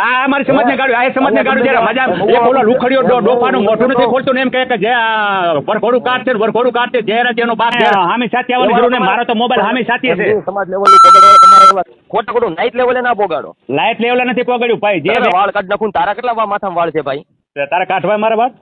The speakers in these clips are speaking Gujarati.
આ અમારી સમાજને ગાડું આ સમાજને ગાડું જયારે મજા એક ઓલો લુખડીઓ ડોફાનું મોઢું નથી ખોલતું ને એમ કહે કે જે આ વરઘોડું કાઢ છે વરઘોડું કાઢશે જેરા તેનો બાપ હામી સાથે આવવાની જરૂર નહીં મારો તો મોબાઈલ હામે સાથે છે. સમજી, લેવલનું પોગાડો તમારે ખોટા ખોટું નાઇટ લેવલે ના પોગાડો. નાઇટ લેવલે નથી પોગાડ્યું ભાઈ જે વાળ કાઢ નાખું તારા કેટલા માથા માથામાં વાળ છે ભાઈ? તારા કાઢવાય મારા વાત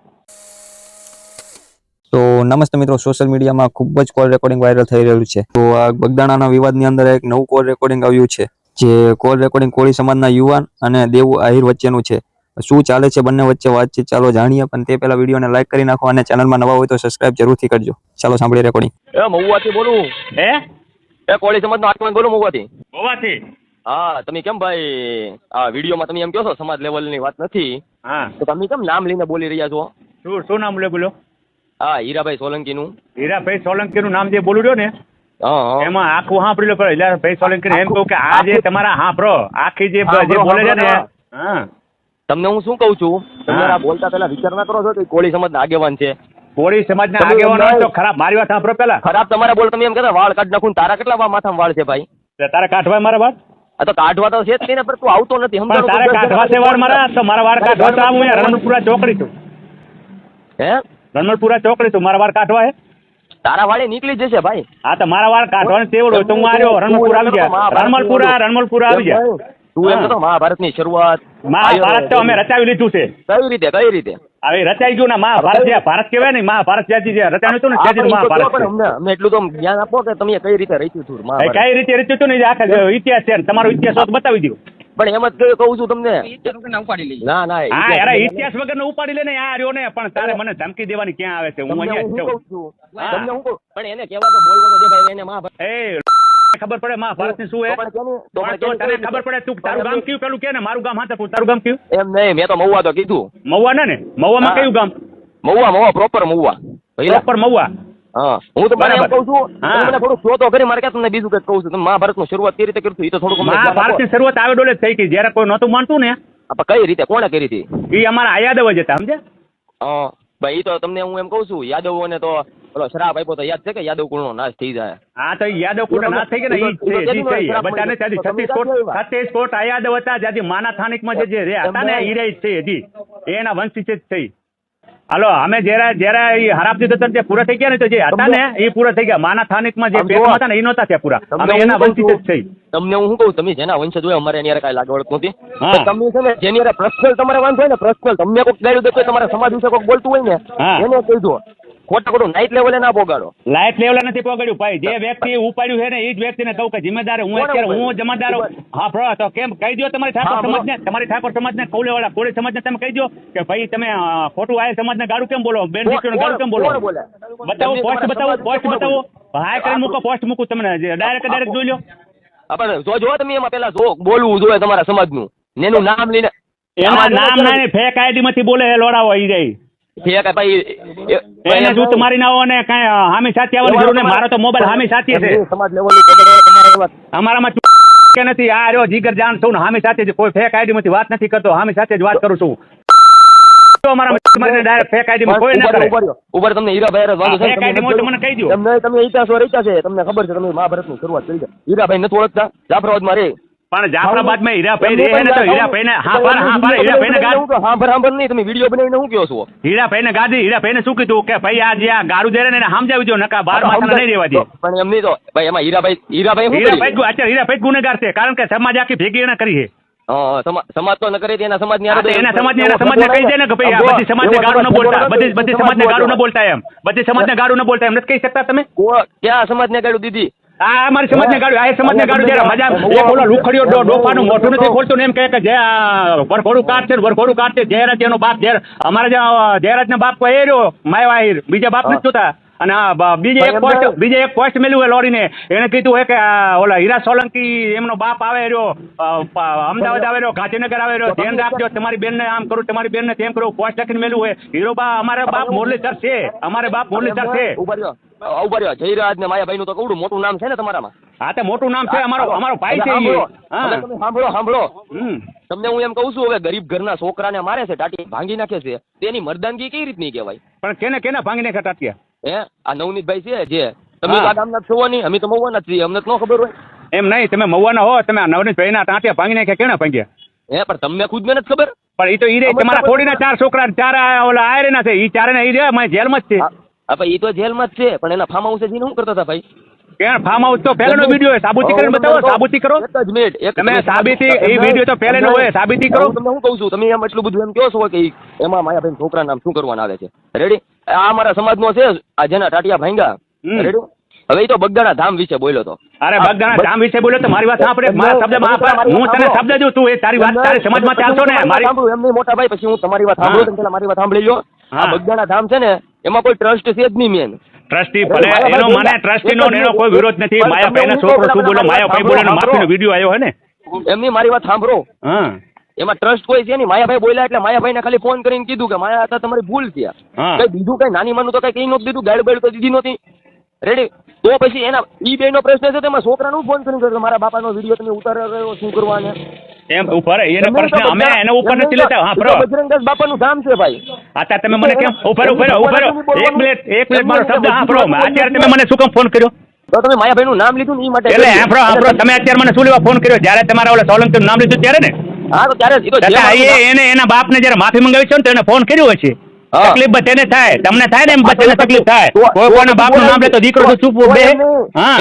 તો નમસ્તે મિત્રો સોશિયલ મીડિયામાં ખૂબ જ કોલ રેકોર્ડિંગ વાયરલ થઈ રહ્યું છે. તો આ બગદાણાના વિવાદની અંદર એક નવું કોલ રેકોર્ડિંગ આવ્યું છે. જે કોલ રેકોર્ડિંગ કોળી સમાજના યુવાન અને દેવું આહિર વચ્ચેનું છે. શું ચાલે છે બંને વચ્ચે વાતચીત ચાલો જાણીએ પણ તે પહેલા વિડીયોને લાઈક કરી નાખો અને ચેનલમાં નવા હોય તો સબસ્ક્રાઇબ જરૂરથી કરજો. ચાલો સાંભળીએ રેકોર્ડિંગ એ મહુવાથી બોલું? હે? એ કોળી સમાજનો આગેવાન બોલું મહુવાથી? મહુવાથી? હા તમે કેમ ભાઈ આ વિડીયોમાં તમે એમ કહો છો સમાજ લેવલની વાત નથી. હા. તો તમે કેમ નામ લઈને બોલી રહ્યા છો? શું શું નામ લે બોલો? હા હીરાભાઈ સોલંકીનું. હીરાભાઈ સોલંકીનું નામ જે બોલું રહ્યો ને એમાં આખું સાંભળી લો હીરાભાઈ સોલંકી એમ કહું કે આ જે તમારા હાંભળો આખી જે બોલે છે ને તમને હું શું કહું છું? તમારા બોલતા પહેલા વિચાર ના કરો છો કે કોળી સમાજ આગેવાન છે? કોળી સમાજ ના આગેવાન હોય તો ખરાબ મારી વાત સાંભળો પેલા ખરાબ તમારે બોલ તમે એમ કહેતા વાળ કાઢ નાખું તારા કેટલા વાળ માથામાં વાળ છે ભાઈ? તારા કાઢવાય મારા વાત? આ તો કાઢવા તો છે જ નહીં પણ તું આવતો નથી સમજાણું તારે કાઢવા છે વાળ મારા તો મારા વાળ કાઢવા તો હું રણપુરા ચોકડી છું. હે? રણપુરા ચોકડી છું મારા વાળ કાઢવા હે? તારા વાળે નીકળી જશે ભાઈ. હા તો મારા વાળ કાઢવાનો તેવડો તો હું આવ્યો રણમલપુર આવી ગયા. રણમલપુરા રણમલપુરા આવી ગયા. તું એમ તો મહાભારતની શરૂઆત. મહાભારત તો અમે રચાવી લીધું છે. કઈ રીતે કઈ રીતે? હવે રચાઈ ગયું ને મહાભારત જે ભારત કહેવાય ને મહાભારત જ્યાંથી જે રચાયું હતું ને ત્યાંથી મહાભારત અમને. એટલું તો જ્ઞાન આપો કે તમે કઈ રીતે રચ્યું હતું કઈ રીતે રચ્યું હતું ને આખા ઇતિહાસ છે તમારો ઇતિહાસ બતાવી દઉં પણ એમ જ કહું- છું તમને. ના ના ઇતિહાસ વગર ને ઉપાડી લે ને આ રહ્યો ને પણ તારે મને ધમકી દેવાની ક્યાં આવે છે? હું અહીંયા જ છું કહું છું? હા. તમને હું કહું પણ એને કેવા તો બોલવો તો દે ભાઈ એને એ ખબર પડે મહાભારતની શું હે? તને ખબર પડે તું તારું ગામ કયું? પેલું કે ને મારું ગામ હાથે તારું ગામ કયું? એમ નહીં મેં તો મહુવા તો કીધું. મહુવા ને? ને મહુવામાં હા. કયું ગામ? મહુવા મહુવા પ્રોપર મહુવા. ભઈલા. પ્રોપર મહુવા? હા. હું તમને એમ કહું છું મને થોડું શો તો કરી મારે તમને બીજું કઈ કહું છું. તમે મહાભારતનું શરૂઆત કઈ રીતે કર્યું એ તો આપો. મહાભારતની શરૂઆત આવે ડોલે થઈ ગઈ જયારે કોઈ નહોતું માનતું ને. કઈ રીતે? કોને કરી હતી? એ અમારા યાદવ જ હતા સમજે હા. ભાઈ તો તમને હું એમ કહું છું યાદવોને તો પેલો શરાબ આપ્યો તો યાદ છે કે યાદવ કુળનો નાશ થઈ જાય? હા તો યાદવ કુળ ના થઈ ગયો ને ઈ છે. બધાને ત્યાંથી છત્રીસ કોટ છત્રીસ કોટ આયાદવ હતા જ્યાંથી માના સ્થાનિકમાં જે જે રહ્યા હતા ને ઈ રે જ છે હજી એના વંશી છે હાલો અમે જયારે જયારે એ હરાપજી દત્તન જે પૂરા થઈ ગયા ને તો જે હતા ને એ પૂરા થઈ ગયા. માના સ્થાનિકમાં જે. પેટમાં હતા ને એ નહોતા થયા પૂરા. અમે એના વંશિત જ થઈ તમને હું કહું તમે જેના વંશજ હોય અમારે એની કાંઈ લાગવડ નથી. તમે છે ને જેની પર્સનલ તમારે વાંધો હોય ને પર્સનલ તમને કોઈક ગાડ્યું દેખો તમારા સમાજ વિશે કોઈક બોલતું હોય ને એને કહી દો. ખોટા ખોટું નાઇટ લેવલે ના પોગાડો. લાઈટ લેવલે નથી પોગાડ્યું. ભાઈ જે વ્યક્તિ ઉપાડ્યું છે ને એ જ વ્યક્તિને કહું કે જિમ્મેદાર હું અત્યારે હું જમાદાર હા. ભરો તો કેમ? કહી દો તમારી ઠાકોર. સમાજને. તમારી ઠાકોર સમાજને કૌલેવાળા કોળી સમાજને તમે કહી દો કે ભાઈ તમે ખોટું આયે સમાજને ગાડું કેમ બોલો? બેન દીકરીનું ગાડું કેમ બોલો? બતાવો પોસ્ટ બતાવો પોસ્ટ બતાવો. હાય કરીને મૂકો પોસ્ટ મૂકું તમને. ડાયરેક્ટ ડાયરેક્ટ જોઈ લો આપણે જો જો તમે એમાં પેલા જો બોલવું જોઈએ તમારા સમાજનું. એનું નામ લઈને એના નામ ના ફેક આઈડી માંથી બોલે લોડાવો આવી જાય છે કે ભાઈ એને જૂત મારી ના ને કઈ હામી સાથે આવવાની જરૂર નહીં. મારો તો મોબાઈલ હામી સાથે છે. સમાજ લેવલનું પોગાડો તમારે એવા અમારામાં કે નથી આ રહ્યો જીગર જાણ છું ને હામી સાથે જ કોઈ ફેક આઈડી માંથી વાત નથી કરતો. હામી સાથે જ વાત કરું છું. તો અમારા ડાયરેક્ટ ફેક આઈડી માં કોઈ ના કરે. ઊભા રહ્યો, ઊભા રહ્યો. તમને હીરાભાઈ હારે વાંધો છે ફેક આઈડી માં મને કહી દો તમને છે તમને ખબર છે તમે મહાભારતની શરૂઆત કરી છે. હીરાભાઈ નથી ઓળખતા. જાફરાબાદમાં રહે પણ જાફરાબાદમાં હીરાભાઈ રહે ને તો હીરાભાઈ ને હા પર હા પર હીરાભાઈ ને ગાડી હા પર હા નહીં તમે વીડિયો બનાવીને હું કહો છો? હીરાભાઈ ને ગાડી હીરાભાઈ ને શું કીધું? કે ભાઈ આ જે આ ગાડું દે ને એને સમજાવી દો નકા બાર માથા નહીં રહેવા દે. પણ એમ નહીં તો ભાઈ એમાં હીરાભાઈ હીરાભાઈ હીરાભાઈ અત્યારે હીરાભાઈ ગુનેગાર છે કારણ કે સમાજ આખી ભેગી એને કરી છે. સમાજ તો ન કરે એના હારે તો એના સમાજને એના સમાજને કહી દે ને કે ભાઈ આ બધી સમાજને ગાળું ન બોલતા બધી બધી સમાજ ને ગાળું. ન બોલતા એમ. બધી સમાજને ગાળું ન બોલતા એમ. નથી કહી શકતા તમે? કો- સમાજ ને ગાળું દીધી આ અમારી સમાજને ગાળું આ સમાજને ગાળું જયારે મજા એક ઓલો લુખડીયો ડોફાનું મોઢું નથી ખોલતું ને એમ કહે કે જે વરઘોડું ને વરઘોડું જયરાજ એનો બાપ જયરાજ અમારા જે જયરાજ ના બાપ કોઈ રહ્યો માયવાહીર બીજા બાપ નથી જોતા. અને બીજે એક પોસ્ટ બીજે એક પોસ્ટ મેલ્યું હોય લોરીને એને કીધું હોય કે ઓલા હીરા સોલંકી એમનો બાપ આવે રહ્યો અમદાવાદ આવે રહ્યો ગાંધીનગર આવે રહ્યો ધ્યાન રાખજો તમારી બેનને આમ કરું તમારી બેનને તેમ કરું પોસ્ટ લખીને મેલ્યું હોય. હીરો બા અમારા બાપ મુરલીધર છે અમારે બાપ મુરલીધર છે. ઊભા રહ્યો. જયરાજ ને માયાભાઈ નું તો કવડું મોટું નામ છે ને તમારામાં? હા તે મોટું નામ છે અમારો અમારો ભાઈ છે સાંભળો, ઈ. હા. હવે તમે સાંભળો સાંભળો. તમને હું એમ કહું છું હવે ગરીબ ઘરના છોકરાને મારે છે ટાટી ભાંગી નાખે છે. તેની મરદાનગી કઈ રીતની કહેવાય? પણ કેને કેને ભાંગી નાખે ટાટિયા હે? આ નવનીતભાઈ છે જે તમે આ ગામના છો નહીં અમે તો મવાના છીએ અમને તો ન ખબર હોય. એમ નહીં તમે મવાના હો તમે આ નવનીતભાઈના ટાંટિયા ભાંગી નાખ્યા કેને ભાંગ્યા? હે પણ તમને ખુદ ને નથી ખબર. પણ એ તો ઈ રે તમારા કોડીના ચાર છોકરા ચાર ઓલા આયરે ના છે ઈ ચારે ને ઈ રે મારી જેલમાં જ છે. હા હા, ભાઈ એ તો જેલમાં જ છે પણ એના ફાર્મ હાઉસે જઈને શું કરતા હતા ભાઈ? કેમ ફાર્મ હાઉસ તો પહેલાનો વીડિયો હોય સાબુતી કરીને બતાવો સાબુતી કરો. એક જ મિનિટ તમે સાબિતી એ વીડિયો તો પહેલાનો હોય સાબિતી કરો. તમને શું કહું છું તમે એમ એટલું બધું એમ કહો છો કે એમાં માયાભાઈ છોકરા નામ શું કરવાના આવે છે. રેડી આ અમારા સમાજનો છે આ જેના ટાટિયા ભાંગા રેડી હવે તો બગદાણા ધામ વિશે બોલ્યો તો. અરે બગદાણા ધામ વિશે બોલ્યો તો મારી વાત સાંભળે મારા શબ્દ હું તને શબ્દ દઉં તું એ તારી વાત તારી સમાજમાં ચાલશો ને મારી સાંભળું એમ નહીં મોટા ભાઈ પછી હું તમારી વાત સાંભળું હા. તમે પહેલા મારી વાત સાંભળી લો આ બગદાણા ધામ છે ને એમાં કોઈ ટ્રસ્ટ છે જ નહીં મેન ટ્રસ્ટી ભલે એનો મને ટ્રસ્ટી નો એનો કોઈ વિરોધ નથી. માયાભાઈ ના છોકરો શું બોલો? માયાભાઈ બોલે ને માફીનો વીડિયો આવ્યો હે ને? એમની મારી વાત સાંભળો. હા. એમાં ટ્રસ્ટ કોઈ છે નહીં. માયાભાઈ બોલ્યા એટલે માયાભાઈને ખાલી ફોન કરીને કીધું કે માયા હતા તમારી ભૂલ થયા. કઈ બીજું કઈ નાની માનું તો કઈ કઈ નહોતું દીધું. ગાઈડ બાઈડ તો દીધી નહોતી. રેડી તો પછી એના ઈ બે નો પ્રશ્ન છે તેમાં છોકરાનું ફોન કરીને મારા બાપાનો વીડિયો તમે ઉતાર્યો શું કરવાને? એમ ઉપર એને પ્રશ્ન અમે એના ઉપર નથી લેતા. હા બરો બજરંગદાસ બાપાનું ધામ છે ભાઈ. અત્યારે તમે મને કેમ? ઉપર ઉપર ઉપર એક મિનિટ એક મિનિટ મારો શબ્દ હા બરો અત્યારે તમે મને શું કામ ફોન કર્યો? તો તમે માયાભાઈ નું નામ લીધું ને એ માટે એટલે હા બરો તમે અત્યારે મને શું લેવા ફોન કર્યો? જ્યારે તમારા ઓલા સોલંકી નામ લીધું ત્યારે ને? હા તો ત્યારે એને એના બાપને જ્યારે માફી મંગાવી છે ને તો એને ફોન કર્યો હશે. તકલીફ બધાને થાય. તમને થાય ને એમ બધાને તકલીફ થાય. કોઈ કોઈના બાપનું નામ લે તો દીકરો તો ચૂપ બે હા.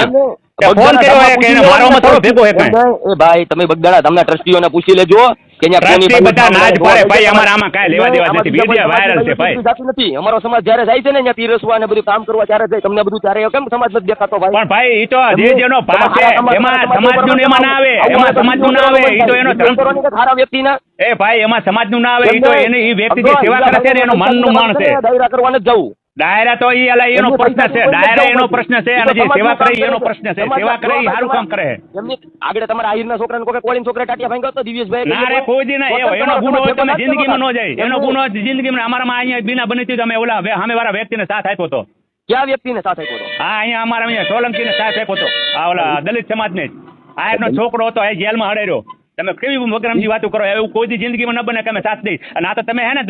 ફોન કર્યો હોય કે એને મારવામાં થોડો ભેગો હે એ ભાઈ તમે બગદાણા ધામના ટ્રસ્ટીઓને પૂછી લેજો કે અહીંયા કોની ટ્રસ્ટી બાજુ બધા ના જ ધામ ભાઈ, અમારે આમાં કાંઈ લેવા દેવા નથી. બીજા વીડિયો છે, ભાઈ. નથી. અમારો સમાજ જ્યારે જાય છે ને અહીંયા પીરસવા ને બધું કામ કરવા ત્યારે જાય. તમને બધું ત્યારે કેમ સમાજ નથી દેખાતો ભાઈ? પણ ભાઈ ઈ તો જે જેનો ભાગ છે એમાં એમાં ના આવે. એમાં સમાજનું ના આવે. ઈ તો એનો ધર્મ કે સારા એ ભાઈ એમાં સમાજનું ના આવે. ઈ તો એને ઈ વ્યક્તિ જે સેવા કરે છે ને એનો માણ છે. દાયરા કરવાને જવું. ડાયરા તો ઈ અલા એનો પ્રશ્ન છે ડાયરા એનો પ્રશ્ન છે અને જે સેવા કરે એનો પ્રશ્ન છે. સેવા કરે ઈ સારું કામ કરે. એમની આગળ તમારા આહિરના છોકરાને કોકે કોળીન છોકરા ટાટિયા ભાંગ્યો તો દિવ્યેશભાઈ ના રે કોઈ દી ના એવો એનો ગુનો હોય તમે જિંદગીમાં નો જાય. એનો ગુનો જિંદગીમાં અમારામાં અહીંયા બિના બની હતી તો અમે ઓલા સામે વાળા વ્યક્તિને સાથ આપ્યો હતો. ક્યાં વ્યક્તિને સાથ આપ્યો હતો? હા અહીંયા અમારા અહીંયા સોલંકીને સાથ આપ્યો હતો. આ ઓલા દલિત સમાજને આ એનો છોકરો હતો એ જેલમાં હડાર્યો. તમે કેવી વગરમજી વાતો કરો? એવું કોઈ દી જિંદગીમાં ન બને કે અમે સાથ દઈ અને આ તો તમે હે ને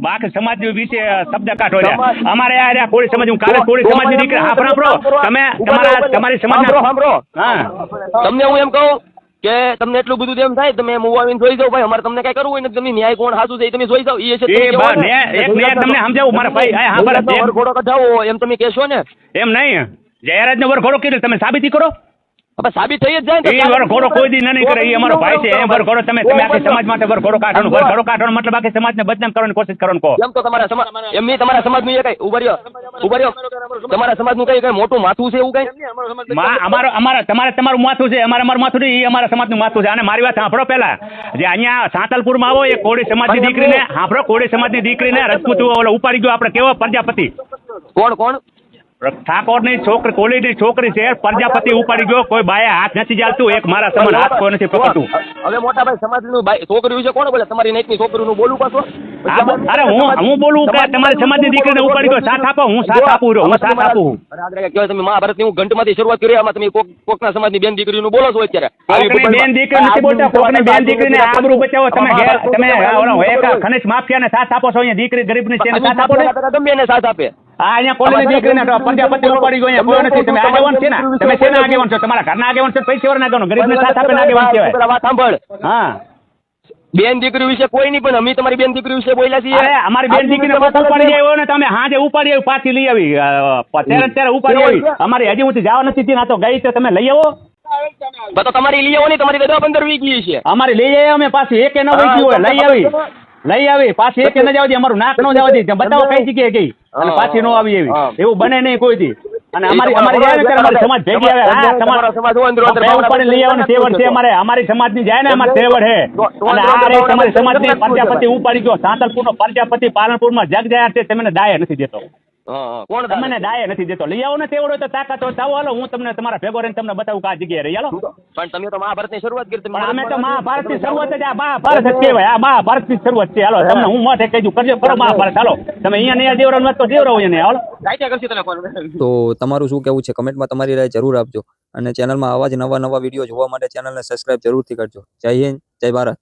બાકી સમાજ વિશે શબ્દ કાઢો રહ્યા. અમારે આ કોળી સમાજ હું કાલે કોળી સમાજની દીકરી હા પણ આપણો તમે તમારા તમારી સમાજ સાંભળો હા. તમને હું એમ કહું કે તમને એટલું બધું એમ થાય તમે મૂવ આવીને જોઈ જાવ ભાઈ અમારે તમને કઈ કરવું હોય ને તમે ન્યાય કોણ સાચું છે તમે જોઈ જાવ એ છે ને- એક ન્યાય તમને સમજાવું મારા ભાઈ. હા બરાબર. ઘોડો કઢાવો એમ તમે કહેશો ને. એમ નહીં. જયરાજ નો વરઘોડો કીધું તમે સાબિતી કરો? હવે સાબિત થઈ જ જાય ને વરઘોડો કોઈ દી નહીં કરે એ અમારો ભાઈ છે. એ વરઘોડો તમે તમે આખી સમાજ માટે વરઘોડો કાઢવાનો વરઘોડો કાઢવાનો મતલબ આખી સમાજને બદનામ કરવાની કોશિશ કરવાનો કહો. એમ તો તમારા સમાજ એમ તમારા સમાજનું એ કઈ ઉભર્યો ઉભર્યો તમારા સમાજનું કઈ કઈ મોટું માથું છે એવું કઈ? અમારો અમારા તમારે તમારું માથું છે અમારે અમારું માથું નહીં એ અમારા સમાજનું માથું છે. અને મારી વાત સાંભળો પહેલા. જે અહીંયા સાંતલપુરમાં આવો એ કોળી સમાજની દીકરીને સાંભળો કોળી સમાજની દીકરીને રજપૂત ઓલો ઉપાડી ગયો આપણે કેવો પ્રજાપતિ? કોણ કોણ? ઠાકોરની છોકરી કોળીની છોકરી છે પ્રજાપતિ ઉપાડી ગયો કોઈ બાયા હાથ નથી ચાલતું એક મારા સમાન હાથ કોઈ નથી પકડતું. હવે મોટા ભાઈ સમાજનું છોકરી વિશે કોણ બોલે? તમારી નાઈટની છોકરીનું બોલું પાછો. અરે હું હું બોલું કે તમારી સમાજની દીકરીને ઉપાડી ગયો સાથ આપો હું સાથ આપું રહ્યો હું સાથ આપું કહેવાય તમે મહાભારતની હું ઘંટમાંથી શરૂઆત કરી આમાં તમે કોક કોકના સમાજની બેન દીકરીનું બોલો છો અત્યારે. બેન દીકરી નથી બોલતા કોકની બેન દીકરીને આબરૂ બચાવો તમે તમે ઓલો ખનિજ માફિયાને સાથ આપો છો અહીંયા દીકરી ગરીબની છે સાથ આપો ને. એને સાથ આપે. આ અહીંયા કોલેજની દીકરીને તો પ્રજાપતિ ઉપાડી ગયો અહીંયા કોઈ નથી. તમે આગેવાન છે ને? તમે શેના આગેવાન છો? તમારા ઘરના આગેવાન છો પૈસા વાળા આગેવાન ગરીબને સાથ આપે આગેવાન કહેવાય. વાત સાંભળ. હા. બેન દીકરી વિશે કોઈ નહીં પણ અમે તમારી બેન દીકરી વિશે બોલ્યા છીએ. અરે અમારી બેન દીકરીને જાય ને તમે હાજે ઉપાડી આવી પાછી લઈ આવી. ત્યારે ત્યારે ઉપાડી આવી. અમારી હજી હું જવા નથી ના તો ગઈ તો તમે લઈ આવો. તો તમારી લઈ આવો ને તમારી પંદર વી ગઈ છે. અમારી લઈ આવી અમે પાછી એકે ન હોય. લઈ આવી. લઈ આવી. પાછી એકે ન જવા દે અમારું નાક ન જવા દે. બતાવો કઈ જગ્યાએ ગઈ? અને પાછી ન આવી એવી. એવું બને નહીં કોઈ દી અને અમારી અમારી જાય ને અમારી સમાજ ભેગી આવે. હા તમારો સમાજ અંદર લઈ આવવાની તેવડ છે અમારે અમારી સમાજની જાય ને અમારે સેવડ હે અને આ રે તમારી સમાજની પ્રજાપતિ ઉપાડી ગયો. સાંતલપુરનો પ્રજાપતિ પાલનપુરમાં જગ જાય છે તમને દાય નથી દેતો. કોણ તમને ડાયે નથી દેતો. લઈ આવો ને તેવડો તો તાકાત હોય. આવો હાલો હું તમને તમારા ભેગો રહીને તમને બતાવું કે આ જગ્યાએ રહી. હાલો. પણ તમે તો મહાભારતની શરૂઆત કરી પણ અમે તો મહાભારતની શરૂઆત જ આ મહાભારત જ કહેવાય. આ મહાભારતની શરૂઆત છે. હાલો તમને હું મોઢે કહી દઉં. કરજો કરો મહાભારત. હાલો. તમે અહીંયા નહીં દેવરાવ નથી તો દેવરાવ ને હાલો. તો તમારું શું કેવું છે? કમેન્ટમાં તમારી રાય જરૂર આપજો. અને ચેનલમાં આવા જ નવા નવા વીડિયો જોવા માટે ચેનલને સબસ્ક્રાઇબ જરૂરથી કરજો. જય હિન્દ જય ભારત.